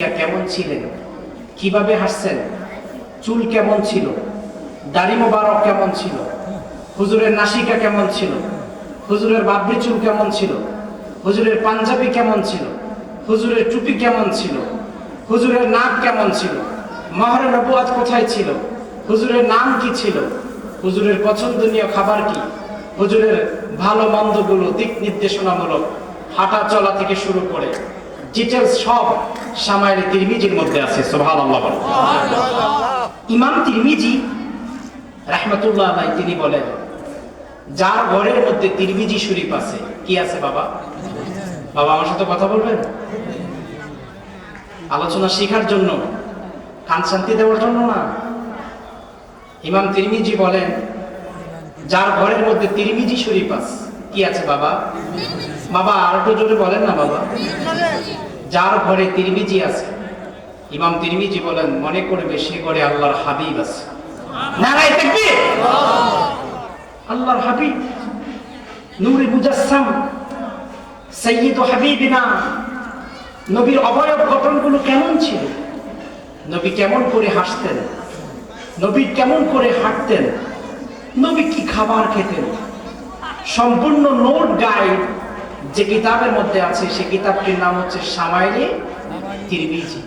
কেমন ছিলেন কীভাবে হাসছেন? চুল কেমন ছিল? দাড়ি মোবারক কেমন ছিল? হুজুরের নাসিকা কেমন ছিল? হুজুরের বাবরি চুল কেমন ছিল? হুজুরের পাঞ্জাবি কেমন ছিল? হুজুরের টুপি কেমন ছিল? হুজুরের নাক কেমন ছিল? মহরে নবুয়াত কোথায় ছিল? হুজুরের নাম কি ছিল? হুজুরের পছন্দনীয় খাবার কি? হুজুরের ভালো মন্দগুলো দিক নির্দেশনামূলক হাঁটা চলা থেকে শুরু করে ডিটেলস সব সামাইল তিরমিজির মধ্যে আছে সোহান আল্লাহ ইমাম তিরমিজি রাহমাতুল্লাহ আলাই তিনি বলেন, যার ঘরের মধ্যে তিরমিজি শরীফ আছে, কি আছে বাবা? বাবা আমার সাথে কথা বলবেন? আলোচনা শেখার জন্য কান শান্তি দেওয়ার জন্য না। ইমাম তিরমিজি বলেন, যার ঘরের মধ্যে তিরমিজি শরীফ আছে, কি আছে বাবা? বাবা আর একটু জোরে বলেন না বাবা। যার ঘরে তিরমিজি আছে, ইমাম তিরমিজি বলেন, মনে করবে সে ঘরে আল্লাহর হাবিব আছে। আল্লাহর হাবিব। নূরে মুজাসসাম। সাইয়্যিদু হাবিবিনা। নবীর অবয়ব গঠনগুলো কেমন ছিল? নবী কেমন করে হাসতেন? নবী কেমন করে হাঁটতেন? নবী কি খাবার খেতেন? সম্পূর্ণ নোট গাইড যে কিতাবের মধ্যে আছে, সে কিতাবটির নাম হচ্ছে সামাইলে তিরমিজি।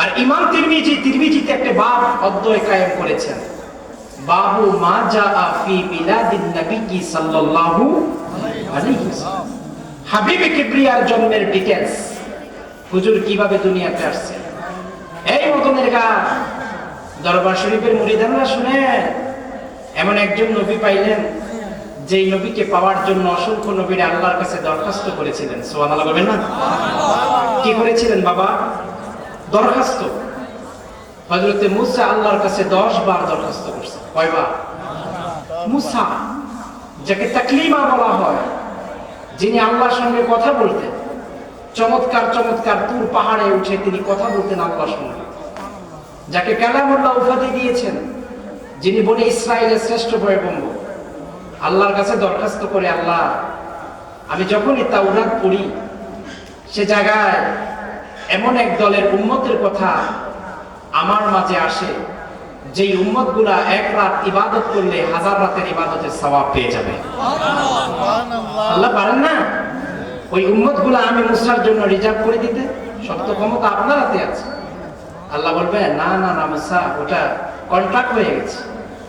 আর ইমাম তিরমিজি তিরমিজিতে একটা বাব অধ্যায় কায়েম করেছেন। বাবু মা জা ফি মিলাদিন নবী সাল্লাল্লাহু আলাইহি ওয়াসাল্লাম। হাবিবে কিবরিয়ার জন্মের ডিটেইলস হুজুর কীভাবে দুনিয়াতে আসছে? এই মতনের গান। দরবার শরীফের মুরিদানরা শুনে এমন একজন নবী পাইলেন। যেই নবীকে পাওয়ার জন্য অসংখ্য নবীর আল্লাহর কাছে দরখাস্ত করেছিলেন। সোয়ান আল্লাহ বলবেন না? কি করেছিলেন বাবা? দরখাস্ত। হজরতে মুসা আল্লাহর কাছে দশ বার দরখাস্ত করছে। কয়বার? মুসা, যাকে তাকলিমা বলা হয়, যিনি আল্লাহর সঙ্গে কথা বলতেন। চমৎকার চমৎকার তুর পাহাড়ে উঠে তিনি কথা বলতেন আল্লাহর সঙ্গে। যাকে কালামুল্লাহ উপাধি দিয়েছেন, যিনি বনে ইসরায়েলের শ্রেষ্ঠ বয়বম্ব আল্লাহর কাছে দরখাস্ত করে আল্লাহ আমি যখনই তাওরাত পড়ি সে জায়গায় এমন এক দলের উম্মতের কথা আমার মাঝে আসে যেই উম্মতগুলা এক রাত ইবাদত করলে হাজার রাতের ইবাদতের সওয়াব পেয়ে যাবে। আল্লাহ পারেন না? ওই উম্মতগুলা আমি মুসার জন্য রিজার্ভ করে দিতে? শক্ত ক্ষমতা আপনার হাতে আছে। আল্লাহ বলবে না না না মুসা ওটা কন্ট্রাক্ট হয়ে গেছে।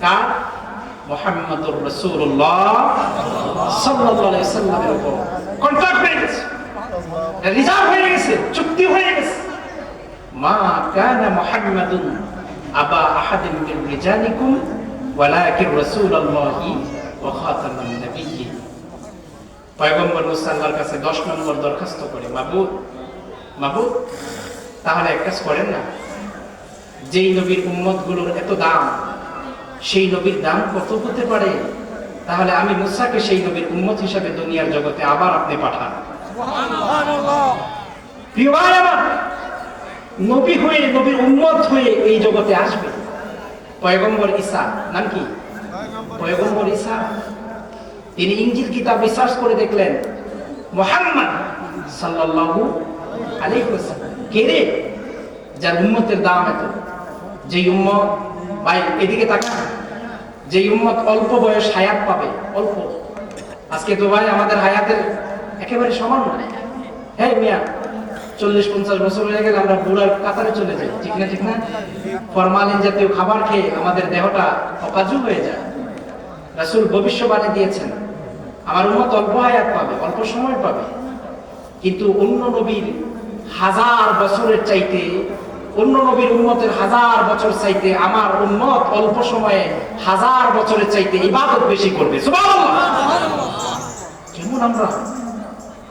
কার? মোহাম্মদুর রসুল্লাহ সাল্লাল্লাহু সাল্লামের উপর। কন্ট্রাক্ট হয়ে গেছে। রিজার্ভ হয়ে গেছে। চুক্তি হয়ে গেছে। মা কানা মুহাম্মাদুন আবা আহাদিন মিন রিজালিকুম, ওয়ালাকিন রাসূলুল্লাহি ওয়া খাতামান নাবিয়্যিন। পয়গম্বর মুসা আল্লাহর কাছে 10 নম্বর দরখাস্ত করে। মাবুদ মাবুদ, তাহলে এক কাজ করেন না। যেই নবীর উম্মতগুলোর এত দাম সেই নবীর দাম কত হতে পারে? তাহলে আমি মুসাকে সেই নবীর উম্মত হিসাবে দুনিয়ার জগতে আবার আপনি পাঠান। নবী হয়ে নবীর উম্মত হয়ে এই জগতে আসবে। পয়গম্বর ঈসা নাম কি? পয়গম্বর ঈসা। তিনি ইঞ্জিল কিতাব রিসার্চ করে দেখলেন মোহাম্মদ সাল্লাল্লাহু আলাইহি ওয়াসাল্লাম। কে রে? যার উম্মতের দাম এত? যে উম্মত ভাই, এদিকে তাকান। যেই উম্মত অল্প বয়স হায়াত পাবে, অল্প। আজকে তো ভাই আমাদের হায়াতের একেবারে সমান না। হ্যাঁ মিয়া, চল্লিশ পঞ্চাশ বছর হয়ে গেলে আমরা বুড়ার কাতারে চলে যাই, ঠিক না ঠিক না? ফরমালিন জাতীয় খাবার খেয়ে আমাদের দেহটা অকাজু হয়ে যায়। রাসূল ভবিষ্যবাণী দিয়েছেন, আমার উম্মত অল্প হায়াত পাবে, অল্প সময় পাবে। কিন্তু অন্য নবীর হাজার বছরের চাইতে অন্য নবীর উন্মতের হাজার বছর চাইতে আমার উন্মত অল্প সময়ে হাজার বছরের চাইতে ইবাদত বেশি করবে। কেমন আমরা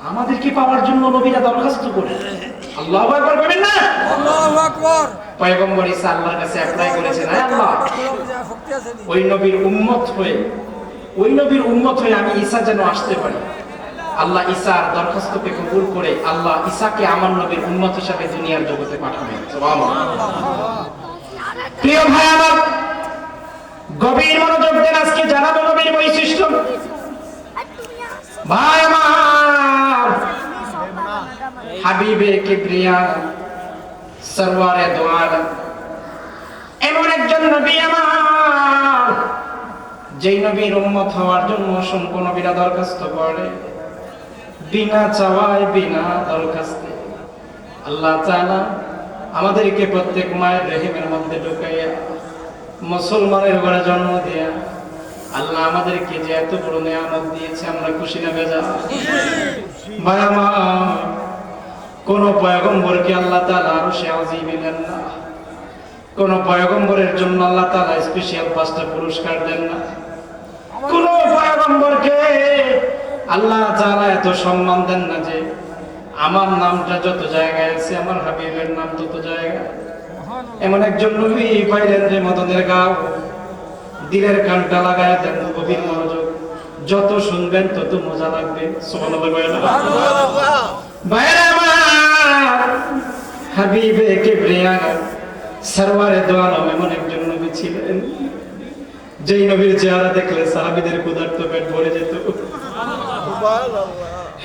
আমাদেরকে পাওয়ার জন্য নবীরা দরখাস্ত করে। আল্লাহ একবার বলবেন না? আল্লাহু আকবার! পয়গম্বর ঈসা আল্লাহর কাছে অ্যাপ্লাই করেছেন হে আল্লাহ! ওই নবীর উম্মত হয়ে ওই নবীর উম্মত হয়ে আমি ঈসা যেন আসতে পারি। আল্লাহ ঈসার দরখাস্তকে কবুল করে আল্লাহ ঈসাকে আমার নবীর উম্মত হিসাবে দুনিয়ার জগতে পাঠাবেন প্রিয় ভাই আমার, গভীর মনোযোগ দেন আজকে জানাব নবীর বৈশিষ্ট্য। ভাই আমার, হাবিবে কিবরিয়া সরওয়ারে দো আলম এমন একজন নবী আমার, যেই নবীর হওয়ার জন্য অসংখ্য নবীরা দরখাস্ত করে। বিনা চাওয়ায় বিনা দরখাস্তে। আল্লাহ তাআলা আমাদেরকে প্রত্যেক মায়ের রেহিমের মধ্যে ঢুকাইয়া মুসলমানের ঘরে জন্ম দিয়া আল্লাহ আমাদেরকে যে এত বড় নিয়ামত দিয়েছে, আমরা খুশি না বেজা ভাই আমার কোন পয়গম্বরকে আল্লাহ তাআলা আরও সে আজিমে দেন না। কোন পয়গম্বরের জন্য আল্লাহ তাআলা স্পেশাল পাঁচটা পুরস্কার দেন না। কোন পয়গম্বরকে আল্লাহ তাআলা এত সম্মান দেন না যে আমার নামটা যত জায়গায় আছে, আমার হাবিবের নাম তত জায়গায়। এমন একজন নবী পাইলেন যে মদনের গাও, দিলের কানটা লাগায় দেন গভীর মনোযোগ। যত শুনবেন তত মজা লাগবে হাবিবে কিবরিয়া সরওয়ারে দো এমন একজন নবী ছিলেন, যেই নবীর চেহারা দেখলে সাহাবীদের ক্ষুধার্ত পেট ভরে যেত।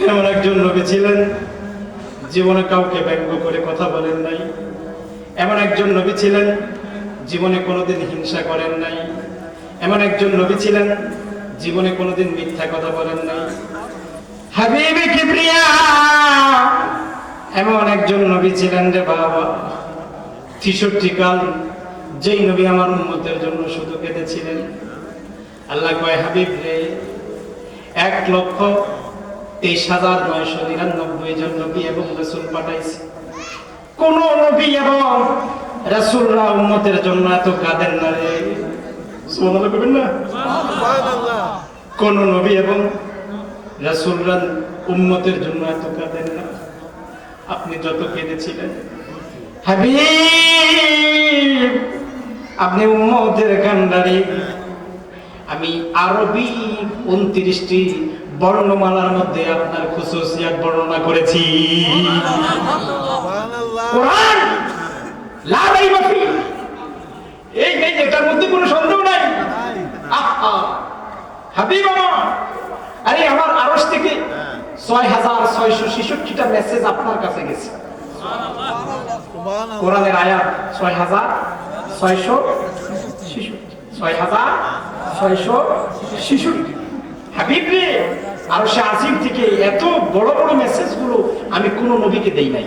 এমন একজন নবী ছিলেন, জীবনে কাউকে ব্যঙ্গ করে কথা বলেন নাই। এমন একজন নবী ছিলেন, জীবনে কোনোদিন হিংসা করেন নাই। এমন একজন নবী ছিলেন, জীবনে কোনোদিন মিথ্যা কথা বলেন নাই হাবিবে কিবরিয়া! এমন একজন নবী ছিলেন রে বাবা। তেষট্টি কাল যেই নবী আমার উন্মতের জন্য শুধু কেঁদেছিলেন আল্লাহ কয়, হাবিব রে এক লক্ষ তেইশ হাজার নয়শো নিরানব্বই জন নবী এবং রসুল পাঠাইছে। কোন নবী এবং রাসূলরা উম্মতের জন্য এত কাঁদেন না রে। না? কোন নবী এবং রাসূলরা উম্মতের জন্য এত কাঁদেন না? আপনি যত কেঁদেছিলেন। হাবিব আপনি উম্মতের কান্ডারি আমি আরবি উনত্রিশটি বর্ণমালার মধ্যে আপনার খুশুসিয়াত বর্ণনা করেছি। কোরআন! লা রাইবা ফি। এই এই এটার মধ্যে কোনো সন্দেহ নাই। আহা। হাবিব আমার। আরে আমার থেকে ছয় হাজার ছয়শো ছেষট্টিটা মেসেজ আপনার কাছে গেছে। কোরআনের আয়াত ছয় হাজার ছয়শো ছেষট্টি ছয় হাজার ছয়শো ছেষট্টি। আর সে থেকে এত বড় বড় মেসেজগুলো আমি কোন নবীকে দেই নাই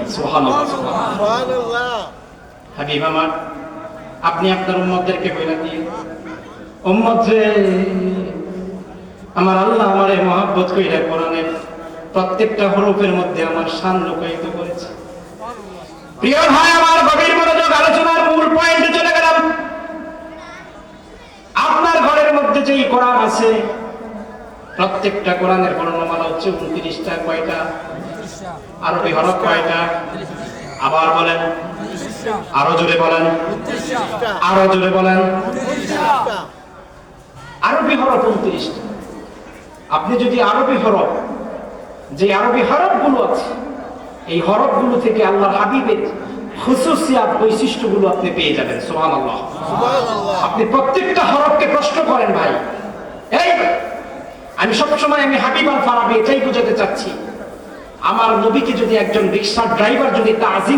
হাবিব আমার আপনি আপনার উম্মতদেরকে বইলা দিয়ে উম্মত রে আমার আল্লাহ আমার এই মহাব্বত কইরা কোরআনের প্রত্যেকটা হরফের মধ্যে আমার শান লোকায়িত করেছে। প্রিয় ভাই আমার গভীর মনোযোগ আলোচনার মূল পয়েন্টে চলে গেলাম আপনার ঘরের মধ্যে যেই কোরআন আছে? প্রত্যেকটা কোরআনের বর্ণমালা হচ্ছে উনত্রিশটা কয়টা? আরবি হরফ কয়টা? আবার বলেন। আরও জোরে বলেন। আরও জোরে বলেন। আরবি হরফ উনত্রিশটা। আপনি যদি আরবি হরফ যে আরবি হরফগুলো আছে এই হরফগুলো থেকে আল্লাহর হাবিবের খুশুসিয়াত বৈশিষ্ট্যগুলো আপনি পেয়ে যাবেন সোহান আল্লাহ আপনি প্রত্যেকটা হরফকে প্রশ্ন করেন ভাই। আমি সবসময় আমি হাবিব আল ফারাবি এটাই বোঝাতে চাচ্ছি। আমার নবীকে যদি একজন রিক্সার ড্রাইভার যদি তাজিম